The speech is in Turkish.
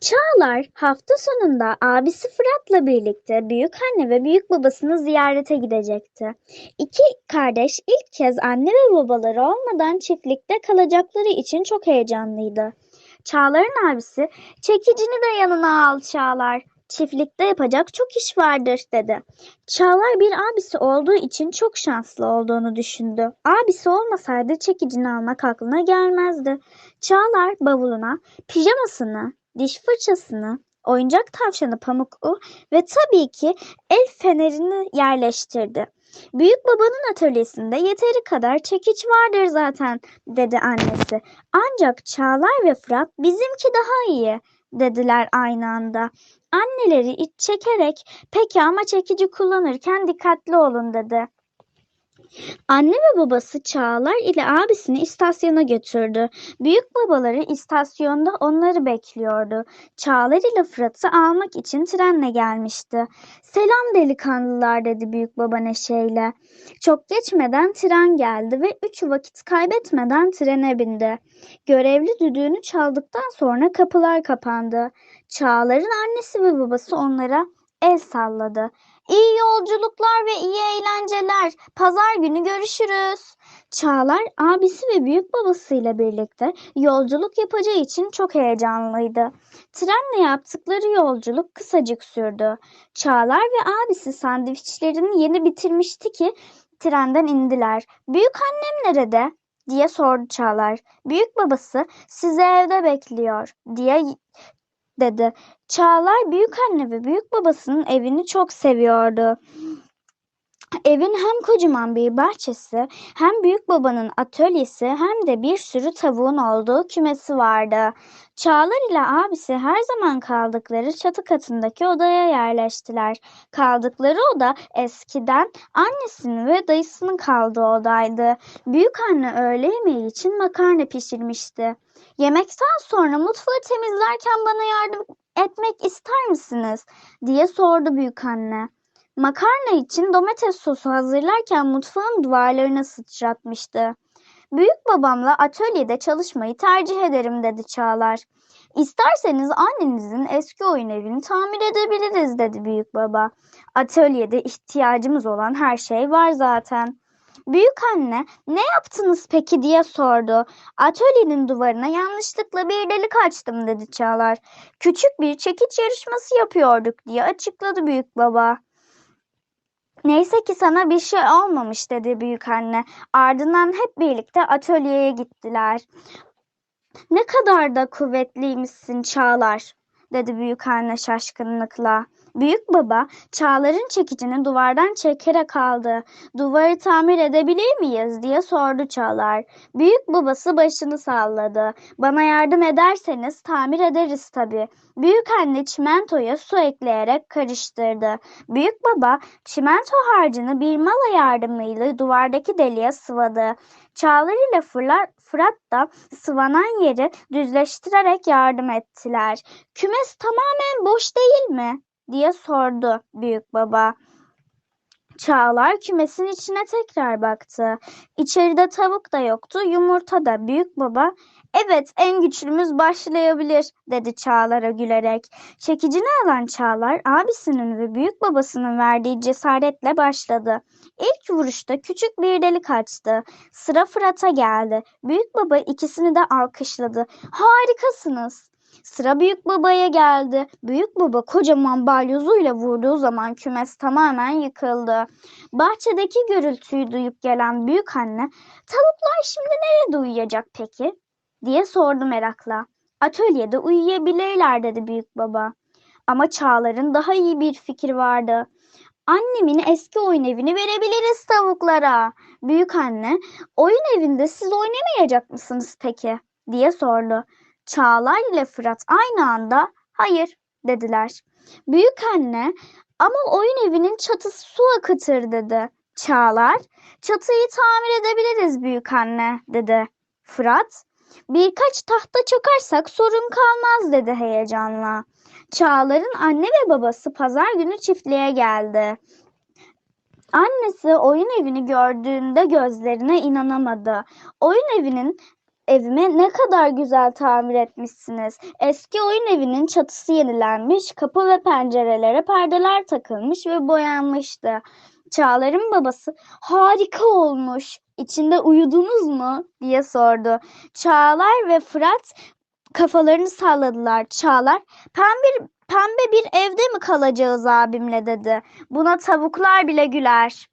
Çağlar hafta sonunda abisi Fırat'la birlikte büyükanne ve büyük babasını ziyarete gidecekti. İki kardeş ilk kez anne ve babaları olmadan çiftlikte kalacakları için çok heyecanlıydı. Çağlar'ın abisi çekicini de yanına al Çağlar. Çiftlikte yapacak çok iş vardır dedi. Çağlar bir abisi olduğu için çok şanslı olduğunu düşündü. Abisi olmasaydı çekicini almak aklına gelmezdi. Çağlar bavuluna pijamasını, diş fırçasını, oyuncak tavşanı Pamuk'u ve tabii ki el fenerini yerleştirdi. Büyük babanın atölyesinde yeteri kadar çekiç vardır zaten dedi annesi. Ancak Çağlar ve Fırat bizimki daha iyi dediler aynı anda. Anneleri iç çekerek peki ama çekici kullanırken dikkatli olun dedi. Anne ve babası Çağlar ile abisini istasyona götürdü. Büyük babaları istasyonda onları bekliyordu. Çağlar ile Fırat'ı almak için trenle gelmişti. Selam delikanlılar dedi büyük baba neşeyle. Çok geçmeden tren geldi ve üç vakit kaybetmeden trene bindi. Görevli düdüğünü çaldıktan sonra kapılar kapandı. Çağlar'ın annesi ve babası onlara el salladı. İyi yolculuklar ve iyi eğlenceler. Pazar günü görüşürüz. Çağlar abisi ve büyük babasıyla birlikte yolculuk yapacağı için çok heyecanlıydı. Trenle yaptıkları yolculuk kısacık sürdü. Çağlar ve abisi sandviçlerini yeni bitirmişti ki trenden indiler. Büyük annem nerede? diye sordu Çağlar. Büyük babası sizi evde bekliyor diye dedi. Çağlar büyük anne ve büyük babasının evini çok seviyordu. Evin hem kocaman bir bahçesi, hem büyük babanın atölyesi, hem de bir sürü tavuğun olduğu kümesi vardı. Çağlar ile abisi her zaman kaldıkları çatı katındaki odaya yerleştiler. Kaldıkları oda eskiden annesinin ve dayısının kaldığı odaydı. Büyük anne öğle yemeği için makarna pişirmişti. Yemekten sonra mutfağı temizlerken bana yardım etmek ister misiniz? diye sordu büyük anne. Makarna için domates sosu hazırlarken mutfağın duvarlarına sıçratmıştı. Büyük babamla atölyede çalışmayı tercih ederim dedi Çağlar. İsterseniz annenizin eski oyun evini tamir edebiliriz dedi büyük baba. Atölyede ihtiyacımız olan her şey var zaten. Büyük anne ne yaptınız peki diye sordu. Atölyenin duvarına yanlışlıkla bir delik açtım dedi Çağlar. Küçük bir çekiç yarışması yapıyorduk diye açıkladı büyük baba. Neyse ki sana bir şey olmamış dedi büyük anne. Ardından hep birlikte atölyeye gittiler. Ne kadar da kuvvetliymişsin Çağlar dedi büyük anne şaşkınlıkla. Büyük baba Çağlar'ın çekicini duvardan çekerek aldı. Duvarı tamir edebilir miyiz diye sordu Çağlar. Büyük babası başını salladı. Bana yardım ederseniz tamir ederiz tabii. Büyük anne çimentoya su ekleyerek karıştırdı. Büyük baba çimento harcını bir mala yardımıyla duvardaki deliğe sıvadı. Çağlar ile Fırat, Fırat da sıvanan yeri düzleştirerek yardım ettiler. Kümes tamamen boş değil mi? diye sordu büyük baba. Çağlar kümesin içine tekrar baktı. İçeride tavuk da yoktu, yumurta da. Büyük baba, evet en güçlümüz başlayabilir dedi Çağlar'a gülerek. Çekicini alan Çağlar abisinin ve büyük babasının verdiği cesaretle başladı. İlk vuruşta küçük bir delik açtı. Sıra Fırat'a geldi. Büyük baba ikisini de alkışladı. Harikasınız. Sıra büyük babaya geldi. Büyük baba kocaman balyozuyla vurduğu zaman kümes tamamen yıkıldı. Bahçedeki gürültüyü duyup gelen büyük anne, "Tavuklar şimdi nerede uyuyacak peki?" diye sordu merakla. "Atölyede uyuyabilirler." dedi büyük baba. Ama Çağlar'ın daha iyi bir fikri vardı. Annemin eski oyun evini verebiliriz tavuklara. Büyük anne, oyun evinde siz oynamayacak mısınız peki? diye sordu. Çağlar ile Fırat aynı anda hayır dediler. Büyük anne ama oyun evinin çatısı su akıtır dedi. Çağlar çatıyı tamir edebiliriz büyük anne dedi. Fırat birkaç tahta çakarsak sorun kalmaz dedi heyecanla. Çağlar'ın anne ve babası pazar günü çiftliğe geldi. Annesi oyun evini gördüğünde gözlerine inanamadı. Oyun evinin evimi ne kadar güzel tamir etmişsiniz. Eski oyun evinin çatısı yenilenmiş, kapı ve pencerelere perdeler takılmış ve boyanmıştı. Çağlar'ın babası harika olmuş. İçinde uyudunuz mu diye sordu. Çağlar ve Fırat kafalarını salladılar. Çağlar pembe, pembe bir evde mi kalacağız abimle dedi. Buna tavuklar bile güler.